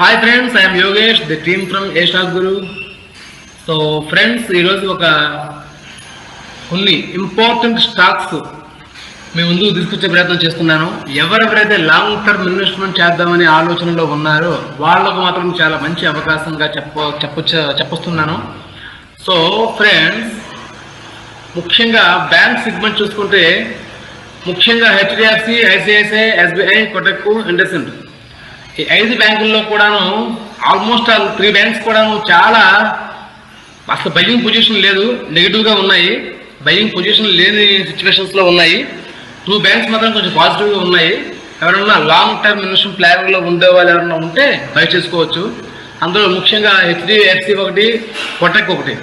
Hi friends I'm Yogesh the team from a stock guru so friends ఈరోజు ఒక కొన్ని important stocks మీ ముందుకు తీసుకొచ్చే ప్రయత్నం చేస్తున్నాను. ఎవరెవరైతే లాంగ్ టర్మ్ ఇన్వెస్ట్మెంట్ చేద్దామని ఆలోచనలో ఉన్నారో వాళ్ళకు మాత్రం చాలా మంచి అవకాశంగా చెప్ప చెప్పొచ్చ చెప్పొస్తున్నాను. సో ఫ్రెండ్స్ ముఖ్యంగా బ్యాంక్ సెగ్మెంట్ చూసుకుంటే ముఖ్యంగా HDFC ICICI SBI Kotak IndusInd ఈ ఐదు బ్యాంకుల్లో కూడాను ఆల్మోస్ట్ ఆల్ త్రీ బ్యాంక్స్ కూడాను చాలా అసలు బయ్యింగ్ పొజిషన్ లేదు నెగిటివ్గా ఉన్నాయి. బయ్యింగ్ పొజిషన్ లేని సిచ్యువేషన్స్లో ఉన్నాయి. టూ బ్యాంక్స్ మాత్రం కొంచెం పాజిటివ్గా ఉన్నాయి. ఎవరైనా లాంగ్ టర్మ్ ఇన్వెస్ట్మెంట్ ప్లాన్లో ఉండే వాళ్ళు ఎవరైనా ఉంటే బై చేసుకోవచ్చు. అందులో ముఖ్యంగా హెచ్డిఎఫ్సి ఒకటి కొటక్ ఒకటి.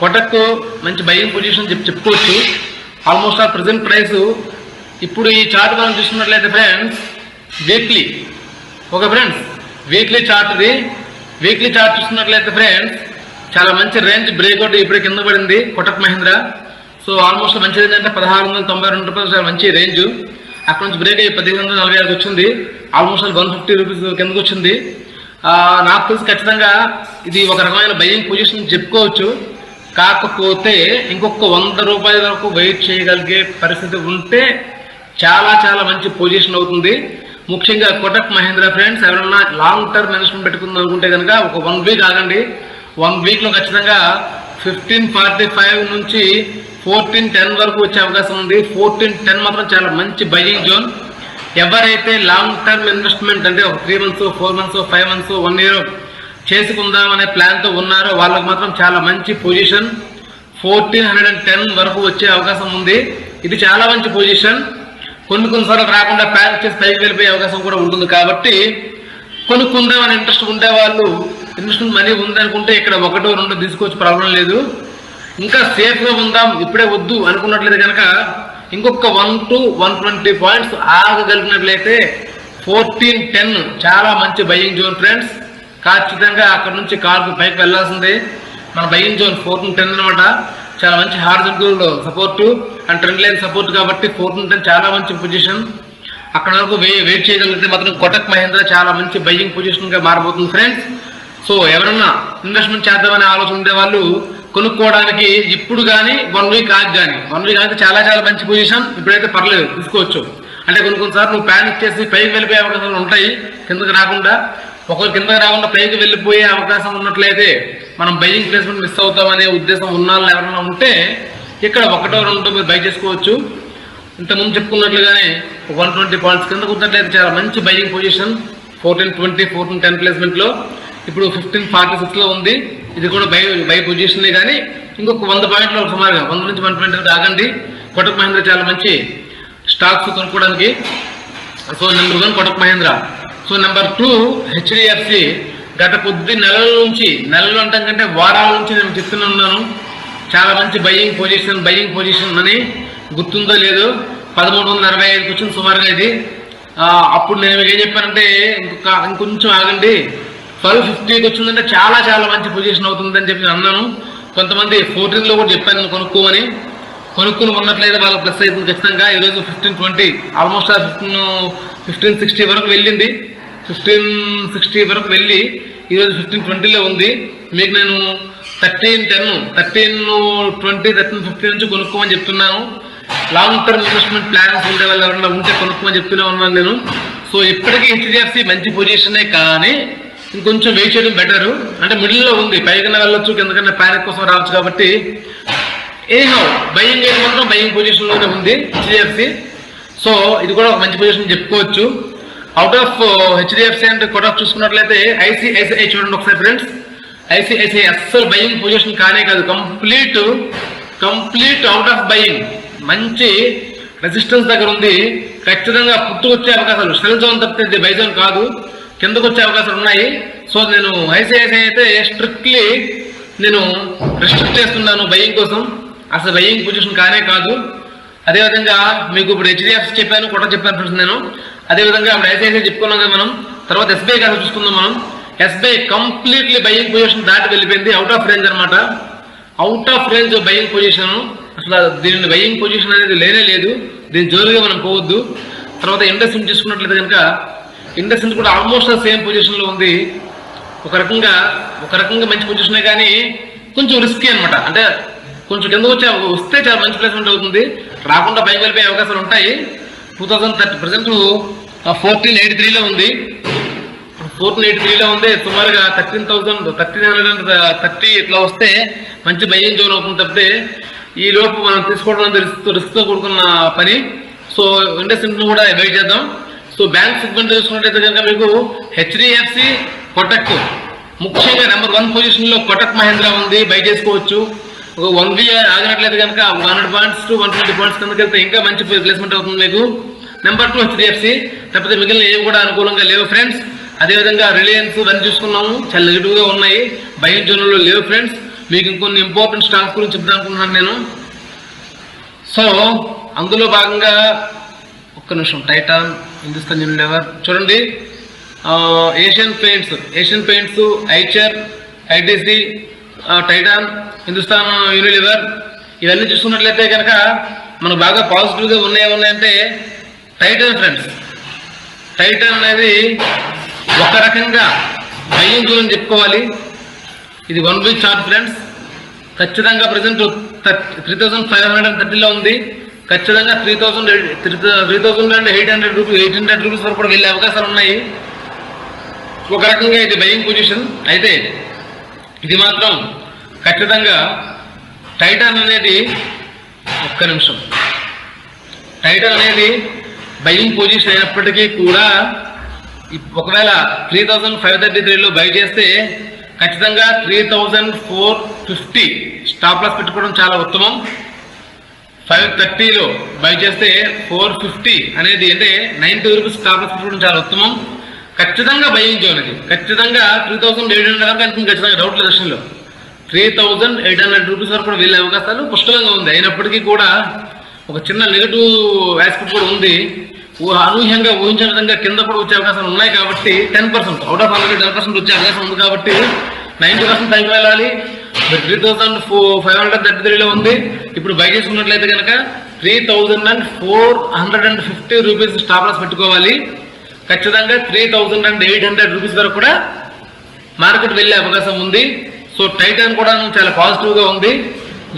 కొటక్ మంచి బయ్యింగ్ పొజిషన్ చెప్పి చెప్పుకోవచ్చు. ఆల్మోస్ట్ ఆ ప్రజెంట్ ప్రైస్ ఇప్పుడు ఈ చార్ట్ మనం చూసుకున్నట్లయితే friends weekly okay friends weekly చార్ట్ది weekly chart చూసినట్లయితే ఫ్రెండ్స్ చాలా మంచి రేంజ్ బ్రేక్అవుట్ ఇప్పుడు కింద పడింది కొటక్ మహీంద్రా. సో ఆల్మోస్ట్ మంచిది ఏంటంటే పదహారు వందల తొంభై రెండు రూపాయలు చాలా మంచి రేంజ్ అక్కడ నుంచి బ్రేక్ అయ్యి పదిహేను వందల నలభై ఆరుకి వచ్చింది. ఆల్మోస్ట్ వన్ ఫిఫ్టీ రూపీస్ కిందకు వచ్చింది. నాకు తెలిసి ఖచ్చితంగా ఇది ఒక రకమైన బయ్యింగ్ పొజిషన్ చెప్పుకోవచ్చు. కాకపోతే ఇంకొక వంద రూపాయల వరకు వెయిట్ చేయగలిగే పరిస్థితి ఉంటే చాలా చాలా మంచి పొజిషన్ అవుతుంది. ముఖ్యంగా కోటక్ మహేంద్ర ఫ్రెండ్స్ ఎవరైనా లాంగ్ టర్మ్ ఇన్వెస్ట్మెంట్ పెట్టుకుందాం అనుకుంటే కనుక ఒక వన్ వీక్ ఆగండి. వన్ వీక్లో ఖచ్చితంగా ఫిఫ్టీన్ ఫార్టీ ఫైవ్ నుంచి ఫోర్టీన్ టెన్ వరకు వచ్చే అవకాశం ఉంది. ఫోర్టీన్ టెన్ మాత్రం చాలా మంచి బయింగ్ జోన్ ఎవరైతే లాంగ్ టర్మ్ ఇన్వెస్ట్మెంట్ అంటే ఒక three months four months five months one year చేసుకుందాం అనే ప్లాన్తో ఉన్నారో వాళ్ళకి మాత్రం చాలా మంచి position fourteen hundred and ten వరకు వచ్చే అవకాశం ఉంది. ఇది చాలా మంచి పొజిషన్ కొన్ని కొన్నిసార్లు రాకుండా ప్యాక్ చేసి పైకి వెళ్ళిపోయే అవకాశం కూడా ఉంటుంది కాబట్టి కొనుక్కుందాం అనే ఇంట్రెస్ట్ ఉండే వాళ్ళు ఇన్వెస్ట్మెంట్ మనీ ఉందనుకుంటే ఇక్కడ ఒకటో రెండో తీసుకోవచ్చు ప్రాబ్లం లేదు. ఇంకా సేఫ్గా ఉందాం ఇప్పుడే వద్దు అనుకున్నట్లయితే కనుక ఇంకొక one to one twenty points ఆగగలిగినట్లయితే fourteen ten చాలా మంచి బయ్యింగ్ జోన్ ఫ్రెండ్స్ ఖచ్చితంగా అక్కడ నుంచి కార్కు పైకి వెళ్ళాల్సిందే. మన బయ్యింగ్ జోన్ ఫోర్టీన్ టెన్ అనమాట చాలా మంచి horizontal support and trend line support కాబట్టి ఫోర్త్ టెన్ చాలా మంచి పొజిషన్ అక్కడ వరకు వే వెయిట్ చేయగలిగితే మాత్రం కొటక్ మహేంద్ర చాలా మంచి బయ్యింగ్ పొజిషన్గా మారబోతుంది ఫ్రెండ్స్ సో ఎవరన్నా ఇన్వెస్ట్మెంట్ చేద్దామనే ఆలోచన ఉండే వాళ్ళు కొనుక్కోవడానికి ఇప్పుడు కానీ వన్ వీక్ ఆగి కానీ వన్ వీక్ అయితే చాలా చాలా మంచి పొజిషన్ ఇప్పుడైతే పర్లేదు తీసుకోవచ్చు. అంటే కొన్ని కొన్నిసార్లు నువ్వు ప్యానిక్ చేసి పైకి వెళ్ళిపోయే అవకాశాలు ఉంటాయి కిందకి రాకుండా. ఒకరు కిందకి రాకుండా పైకి వెళ్ళిపోయే అవకాశం ఉన్నట్లయితే మనం బైజింగ్ ప్లేస్మెంట్ మిస్ అవుతామనే ఉద్దేశం ఉన్న వాళ్ళు ఎవరైనా ఉంటే ఇక్కడ ఒకటో రెండో మీరు బై చేసుకోవచ్చు. ఇంతకుముందు చెప్పుకున్నట్లుగానే వన్ ట్వంటీ పాయింట్స్ కింద కూర్చున్నట్లయితే చాలా మంచి buying position. Fourteen twenty fourteen ten ప్లేస్మెంట్లో. ఇప్పుడు ఫిఫ్టీన్ ఫార్టీ సిక్స్లో ఉంది. ఇది కూడా బై బై పొజిషనే కానీ ఇంకొక వంద పాయింట్లు సుమారుగా వంద నుంచి వన్ ట్వంటీ ఆగండి. కొటక్ మహేంద్ర చాలా మంచి స్టాక్స్ కొనుక్కోవడానికి. So number one Kotak Mahindra. So number two HDFC. గత కొద్ది నెలల నుంచి నెలలు అంటాం కంటే వారాల నుంచి నేను చెప్తున్నాను ఉన్నాను. చాలా మంచి బయ్యింగ్ పొజిషన్ బయ్యింగ్ పొజిషన్ అని గుర్తుందో లేదో పదమూడు వందల అరవై ఐదుకి వచ్చింది సుమారుగా ఇది. అప్పుడు నేను ఏం చెప్పానంటే ఇంకొక ఇంకొంచెం ఆగండి. ట్వెల్వ్ ఫిఫ్టీకి వచ్చిందంటే చాలా చాలా మంచి పొజిషన్ అవుతుందని చెప్పి నేను అన్నాను. కొంతమంది ఫోర్టీన్లో కూడా చెప్పాను నేను కొనుక్కోమని. కొనుక్కుని ఉన్నట్లయితే వాళ్ళకి ప్లస్ అవుతుంది ఖచ్చితంగా. ఈరోజు fifteen twenty almost fifteen fifteen sixty వరకు వెళ్ళింది. ఫిఫ్టీన్ సిక్స్టీ వరకు వెళ్ళి ఈరోజు ఫిఫ్టీన్ ట్వంటీలో ఉంది. మీకు నేను thirteen ten thirteen twenty thirteen fifty నుంచి కొనుక్కోమని చెప్తున్నాను. లాంగ్ టర్మ్ ఇన్వెస్ట్మెంట్ ప్లాన్స్ ఉండే వాళ్ళు ఎవరైనా ఉంటే కొనుక్కోమని చెప్తూనే ఉన్నాను నేను. సో ఇప్పటికీ హెచ్డిఎఫ్సి మంచి పొజిషనే కానీ ఇంకొంచెం వెయిట్ చేయడం బెటర్ అంటే మిడిల్లో ఉంది. పైకన్నా వెళ్ళొచ్చు కిందకన్నా ప్యానిక్ కోసం రావచ్చు కాబట్టి. ఏహో బయింగ్ అయితే మాత్రం బయింగ్ పొజిషన్లోనే ఉంది హెచ్డిఎఫ్సి సో ఇది కూడా ఒక మంచి పొజిషన్ చెప్పుకోవచ్చు. అవుట్ ఆఫ్ హెచ్డిఎఫ్సి అండ్ కోటాఫ్ చూసుకున్నట్లయితే ఐసిఐసిఐ చూడండి ఒకసారి ఫ్రెండ్స్ ఐసిఐసిఐ అస్సలు బయింగ్ పొజిషన్ కానే కాదు. Complete complete out of buying మంచి రెసిస్టెన్స్ దగ్గర ఉంది. ఖచ్చితంగా పుట్టుకొచ్చే అవకాశాలు. సెల్ జోన్ తప్పితే బై జోన్ కాదు. కిందకు వచ్చే అవకాశాలు ఉన్నాయి. సో నేను ఐసిఐసిఐ అయితే స్ట్రిక్ట్లీ నేను రెస్ట్రిక్ట్ చేస్తున్నాను బయింగ్ కోసం. అసలు బయింగ్ పొజిషన్ కానే కాదు. అదేవిధంగా మీకు ఇప్పుడు హెచ్డిఎఫ్సి చెప్పాను కూడా చెప్పాను ఫ్రెండ్స్ నేను. అదేవిధంగా ఇప్పుడు ఐసిఐసిఐ చెప్పుకున్నాం కదా మనం తర్వాత ఎస్బీఐ కాస్త చూసుకుందాం మనం. ఎస్బీఐ కంప్లీట్లీ బయింగ్ పొజిషన్ దాటి వెళ్ళిపోయింది అవుట్ ఆఫ్ రేంజ్ అనమాట out of range buying position అసలు దీని బయింగ్ పొజిషన్ అనేది లేనే లేదు. దీని జోరుగా మనం పోవద్దు. తర్వాత ఇండస్ట్రీని చూసుకున్నట్లయితే కనుక ఇండస్ట్రీ కూడా ఆల్మోస్ట్ సేమ్ పొజిషన్లో ఉంది. ఒక రకంగా ఒక రకంగా మంచి పొజిషనే కానీ కొంచెం రిస్కీ అనమాట అంటే కొంచెం కింద వచ్చే వస్తే చాలా మంచి ప్లేస్మెంట్ అవుతుంది. రాకుండా పైకి వెళ్ళిపోయే అవకాశాలు ఉంటాయి. Two thousand thirty present fourteen eighty త్రీలో ఉంది. ఫోర్టీన్ ఎయిటీ త్రీలో ఉంది. సుమారుగా thirteen thousand thirteen hundred thirty ఇట్లా వస్తే మంచి బయ్యం జోన్ అవుతుంది తప్పితే ఈ లోపు మనం తీసుకోవడం రిస్క్ రిస్క్తో కూడుకున్న పని. సో ఇండస్ట్రీ కూడా వెయిట్ చేద్దాం. సో బ్యాంక్ సెగ్మెంట్ చూసుకున్నట్టయితే కనుక మీకు హెచ్డిఎఫ్సి కొటక్ ముఖ్యంగా నెంబర్ వన్ పొజిషన్లో కొటక్ మహేంద్ర ఉంది. బై చేసుకోవచ్చు. ఒక వన్ వీ ఆగినట్లయితే కనుక one hundred points to one twenty points కనుక వెళ్తే ఇంకా మంచి ప్లేస్మెంట్ అవుతుంది మీకు. నెంబర్ టూ హెచ్డిఎఫ్సి తప్పితే మిగిలిన ఏవి కూడా అనుకూలంగా లేవు ఫ్రెండ్స్. అదేవిధంగా రిలయన్స్ రన్ చూసుకున్నాము. చాలా నెగిటివ్గా ఉన్నాయి. బయట జోన్లో లేవు ఫ్రెండ్స్. మీకు ఇంకొన్ని ఇంపార్టెంట్ స్టాక్స్ గురించి చెప్దాం అనుకుంటున్నాను నేను. సో అందులో భాగంగా ఒక్క నిమిషం. టైటాన్ హిందుస్థాన్ యూనిలెవర్ చూడండి. Asian Paints Asian Paints Eicher ITC Titan Hindustan Unilever ఇవన్నీ చూసుకున్నట్లయితే కనుక మనకు బాగా పాజిటివ్గా ఉన్నాయి ఉన్నాయంటే టైటన్ ఫ్రెండ్స్ టైటన్ అనేది ఒక రకంగా భయం చూడని చెప్పుకోవాలి. ఇది వన్ వీక్ చార్ట్ ఫ్రెండ్స్ ఖచ్చితంగా present three thousand five hundred and థర్టీలో ఉంది. ఖచ్చితంగా three thousand three thousand and eight hundred rupees eight hundred rupees వరకు కూడా వెళ్ళే అవకాశాలు ఉన్నాయి. ఒక రకంగా ఇది భయం పొజిషన్ అయితే ఇది మాత్రం ఖచ్చితంగా టైటాన్ అనేది ఒక్క నిమిషం. టైటాన్ అనేది బయింగ్ పొజిషన్ అయినప్పటికీ కూడా ఒకవేళ త్రీ థౌజండ్ ఫైవ్ థర్టీ త్రీలో బై చేస్తే ఖచ్చితంగా three thousand four fifty stop loss పెట్టుకోవడం చాలా ఉత్తమం. ఫైవ్ థర్టీలో బై చేస్తే ఫోర్ ఫిఫ్టీ అనేది అంటే నైన్టీ రూపీస్ స్టాప్ లాస్ పెట్టుకోవడం చాలా ఉత్తమం. ఖచ్చితంగా బయింగ్ జోన్ ఇది. ఖచ్చితంగా త్రీ థౌసండ్ ఎయిట్ హండ్రెడ్ వరకు అనుకుంది ఖచ్చితంగా డౌట్ లేదు three thousand eight hundred rupees వరకు కూడా వెళ్ళే అవకాశాలు పుష్కలంగా ఉంది. అయినప్పటికీ కూడా ఒక చిన్న నెగటివ్ ఆస్పెక్ట్ కూడా ఉంది. అనూహ్యంగా ఊహించిన విధంగా కింద కూడా వచ్చే అవకాశాలు ఉన్నాయి కాబట్టి ten percent out of hundred ten percent వచ్చే అవకాశం ఉంది కాబట్టి నైన్టీ పర్సెంట్ పైకి వెళ్ళాలి. Three thousand five hundred thirty త్రీలో ఉంది. ఇప్పుడు బై చేసుకున్నట్లయితే కనుక three thousand and four hundred and fifty rupees stop loss పెట్టుకోవాలి. ఖచ్చితంగా three thousand and eight hundred rupees వరకు కూడా మార్కెట్ వెళ్ళే అవకాశం ఉంది. సో టైటాన్ కూడా చాలా పాజిటివ్గా ఉంది.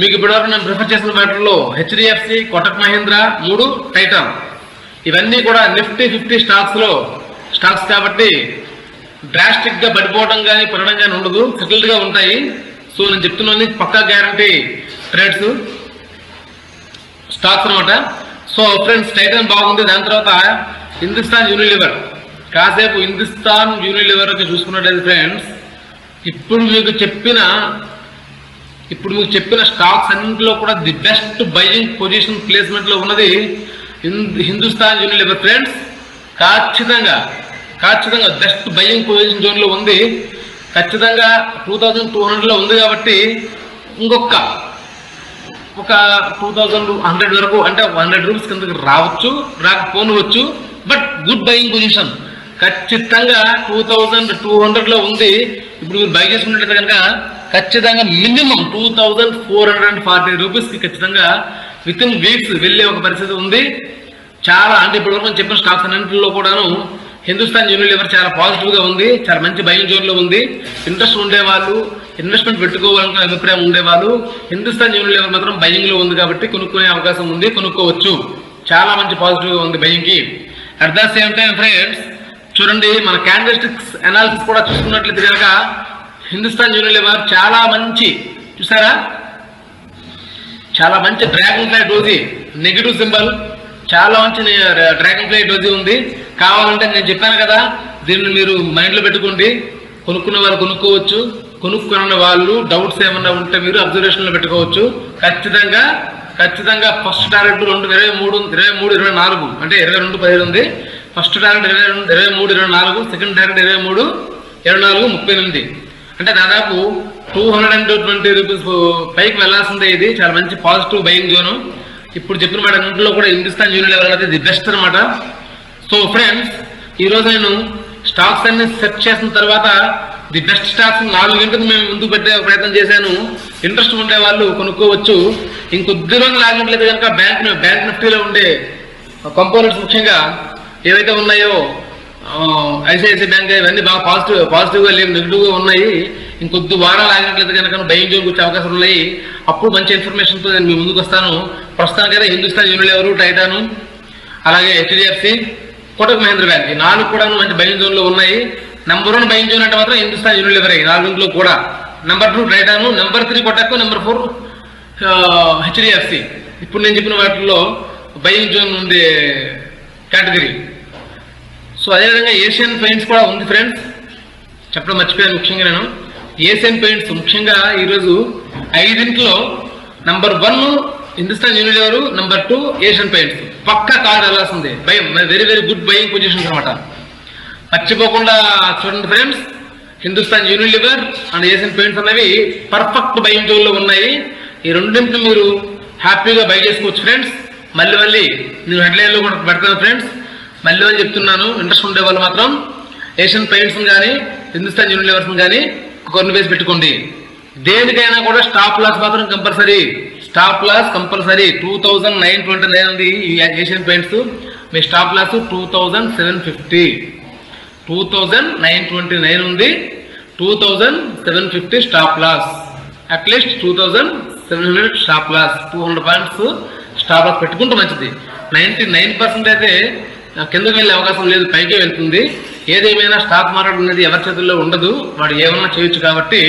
మీకు ఇప్పటివరకు నేను ప్రిఫర్ చేసిన మ్యాటర్లో హెచ్డిఎఫ్సి కొటక్ మహీంద్ర మూడు టైటాన్ ఇవన్నీ కూడా నిఫ్టీ ఫిఫ్టీ స్టాక్స్లో స్టాక్స్ కాబట్టి డ్రాస్టిక్గా పడిపోవడం కానీ పెరగడం కానీ ఉండదు. సెటిల్డ్గా ఉంటాయి. సో నేను చెప్తున్నాను పక్కా గ్యారంటీ ట్రేడ్స్ స్టాక్స్ అనమాట సో ఫ్రెండ్స్ టైటన్ బాగుంది. దాని తర్వాత హిందుస్థాన్ యూనిలివర్ కాసేపు హిందుస్థాన్ యూనిలివర్ చూసుకున్నట్లయితే ఫ్రెండ్స్ ఇప్పుడు మీకు చెప్పిన ఇప్పుడు మీకు చెప్పిన స్టాక్స్ అన్నింటిలో కూడా ది బెస్ట్ బయ్యింగ్ పొజిషన్ ప్లేస్మెంట్లో ఉన్నది హిందుస్థాన్ యూనిలివర్ ఫ్రెండ్స్ ఖచ్చితంగా ఖచ్చితంగా జస్ట్ బయ్యం పొజిషన్ జోన్లో ఉంది. ఖచ్చితంగా టూ థౌజండ్ టూ హండ్రెడ్లో ఉంది కాబట్టి ఇంకొక ఒక టూ థౌజండ్ హండ్రెడ్ వరకు అంటే హండ్రెడ్ రూపీస్ కిందకి రావచ్చు రాకపోనివచ్చు బట్ గుడ్ బయింగ్ పొజిషన్. ఖచ్చితంగా టూ థౌజండ్ టూ హండ్రెడ్లో ఉంది. ఇప్పుడు మీరు బై చేసుకున్నట్లయితే కనుక ఖచ్చితంగా minimum two thousand four hundred and forty రూపీస్కి ఖచ్చితంగా విత్ ఇన్ వీక్స్ వెళ్ళే ఒక పరిస్థితి ఉంది. చాలా అంటే ఇప్పుడు మనం చెప్పిన స్టాక్స్ అన్నింటిలో కూడాను హిందుస్థాన్ యూనిలివర్ చాలా పాజిటివ్గా ఉంది. చాలా మంచి బయింగ్ జోన్ ఉంది. ఇంట్రెస్ట్ ఉండేవాళ్ళు ఇన్వెస్ట్మెంట్ పెట్టుకోవాలనుకునే అభిప్రాయం ఉండేవాళ్ళు. హిందుస్థాన్ యూనిలివర్ మాత్రం బయింగ్లో ఉంది కాబట్టి కొనుక్కునే అవకాశం ఉంది. కొనుక్కోవచ్చు. చాలా మంచి పాజిటివ్గా ఉంది buying at the same time friends చూడండి మన క్యాండిస్టిక్స్ అనాలిసిస్ కూడా చూసుకున్నట్లయితే కనుక హిందుస్థాన్ యూనిలివర్ చాలా మంచి. చూసారా? చాలా మంచి dragonfly doji negative symbol చాలా మంచి డ్రాగన్ ఫ్లై డోజీ ఉంది. కావాలంటే నేను చెప్పాను కదా దీన్ని మీరు మైండ్లో పెట్టుకోండి. కొనుక్కున్న వాళ్ళు కొనుక్కోవచ్చు. కొనుక్కున్న వాళ్ళు డౌట్స్ ఏమన్నా ఉంటే మీరు అబ్జర్వేషన్లో పెట్టుకోవచ్చు. ఖచ్చితంగా ఖచ్చితంగా ఫస్ట్ టార్గెట్ రెండు ఇరవై మూడు ఇరవై మూడు ఇరవై నాలుగు. అంటే ఇరవై రెండు పదిహేను ఉంది. ఫస్ట్ టార్గెట్ ఇరవై రెండు ఇరవై మూడు ఇరవై నాలుగు. సెకండ్ టార్గెట్ ఇరవై మూడు ఇరవై నాలుగు ముప్పై ఎనిమిది. అంటే దాదాపు two hundred and twenty rupees పైకి వెళ్ళాల్సిందే ఇది. చాలా మంచి పాజిటివ్ బయింగ్ జోను ఇప్పుడు చెప్పిన మాట అన్నింటిలో కూడా హిందుస్థాన్ యూనియన్ లెవెల్ అనేది ది బెస్ట్ అనమాట సో ఫ్రెండ్స్ ఈ రోజు నేను స్టాక్స్ అన్ని సెట్ చేసిన తర్వాత ది బెస్ట్ స్టాక్స్ నాలుగు గంటలు మేము ముందుకు పెట్టే ప్రయత్నం చేశాను. ఇంట్రెస్ట్ ఉండే వాళ్ళు కొనుక్కోవచ్చు. ఇంకొద్ది రోజులు ఆగినట్లయితే కనుక బ్యాంక్ బ్యాంక్ నిఫ్టీలో ఉండే కంపోనెంట్స్ ముఖ్యంగా ఏవైతే ఉన్నాయో ఐసిఐసిఐ బ్యాంక్ ఇవన్నీ బాగా పాజిటివ్ పాజిటివ్గా లేవు నెగిటివ్గా ఉన్నాయి. ఇంకొద్ది వారాలు ఆగినట్లయితే కనుక బయింగ్ జోన్ వచ్చే అవకాశాలు ఉన్నాయి. అప్పుడు మంచి ఇన్ఫర్మేషన్తో నేను మీ ముందుకు వస్తాను. ప్రస్తుతానికైతే హిందుస్థాన్ యూనిలివర్ టైటాను. అలాగే హెచ్డిఎఫ్సి కోటక్ మహేంద్ర బ్యాంక్. ఈ నాలుగు కూడా మంచి బయింగ్ జోన్లో ఉన్నాయి. నెంబర్ వన్ బయింగ్ జోన్ అంటే మాత్రం హిందుస్థాన్ యూనిలివర్ ఈ నాలుగులో కూడా. Number two Titan number three Kotak number four HDFC. ఇప్పుడు నేను చెప్పిన వాటిల్లో భయం జోన్ ఉండే కేటగిరీ సో అదేవిధంగా ఏషియన్ పెయింట్స్ కూడా ఉంది ఫ్రెండ్స్ చెప్పడం మర్చిపోయాను ముఖ్యంగా నేను ఏషియన్ పెయింట్స్ ముఖ్యంగా ఈరోజు ఐదింట్లో number one Hindustan Unilever number two Asian Paints పక్క కార్ వెళ్ళాల్సిందే భయం very very good buying positions అనమాట మర్చిపోకుండా చూడండి friends Hindustan Unilever and Asian Paints అనేవి పర్ఫెక్ట్ బయింగ్ జోన్లో ఉన్నాయి. ఈ రెండింటిని మీరు హ్యాపీగా బై చేసుకోవచ్చు ఫ్రెండ్స్ మళ్ళీ మళ్ళీ నేను హెడ్లైన్లో కూడా పెడతాను ఫ్రెండ్స్ మళ్ళీ అని చెప్తున్నాను ఇంట్రెస్ట్ ఉండే వాళ్ళు మాత్రం ఏషియన్ పెయింట్స్ కానీ హిందుస్థాన్ యూనివర్స్ కానీ కొన్ని వేసి పెట్టుకోండి. దేనికైనా కూడా స్టాప్ లాస్ మాత్రం compulsory stop loss compulsory two thousand nine twenty nine ఉంది ఈ ఏషియన్ పెయింట్స్ మీ stop loss two thousand seven fifty two thousand nine twenty nine ఉంది. Two thousand seven fifty stop loss at least two thousand seven hundred stop loss two hundred points stop loss పెట్టుకుంటే మంచిది. Ninety nine percent అయితే కిందకు వెళ్ళే అవకాశం లేదు పైకే వెళ్తుంది. ఏదేమైనా స్టాక్ మార్కెట్ అనేది ఎవరి చేతుల్లో ఉండదు వాడు ఏమన్నా చేయొచ్చు కాబట్టి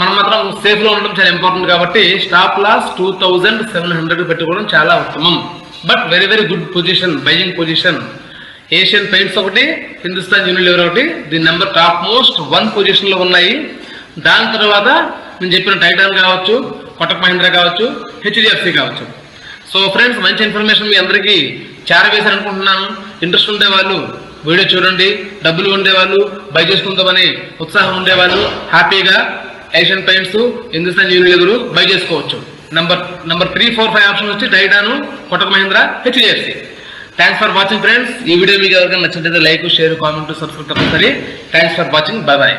మనం మాత్రం సేఫ్లో ఉండడం చాలా ఇంపార్టెంట్ కాబట్టి stop loss two thousand seven hundred పెట్టుకోవడం చాలా ఉత్తమం. But very very good position buying position Asian Paints ఒకటి హిందుస్థాన్ యూనిలివర్ ఒకటి దీని నెంబర్ టాప్ మోస్ట్ వన్ పొజిషన్లో ఉన్నాయి. దాని తర్వాత నేను చెప్పిన టైటాన్ కావచ్చు కొటక్ మహీంద్రా కావచ్చు హెచ్డిఎఫ్సి కావచ్చు. సో ఫ్రెండ్స్ మంచి ఇన్ఫర్మేషన్ మీ అందరికీ చేరవేశారు అనుకుంటున్నాను ఇంట్రెస్ట్ ఉండేవాళ్ళు వీడియో చూడండి. డబ్బులు ఉండేవాళ్ళు బై చేసుకుందామని ఉత్సాహం ఉండేవాళ్ళు. హ్యాపీగా Asian Paints Hindustan Unilever buy చేసుకోవచ్చు. Number number three four five option వచ్చి Titan Kotak Mahindra HDFC thanks for watching friends ఈ వీడియో మీకు ఎవరికైనా నచ్చినట్లయితే లైక్ షేర్ కామెంట్ సబ్స్క్రైబ్ తప్పనిసరి. Thanks for watching bye bye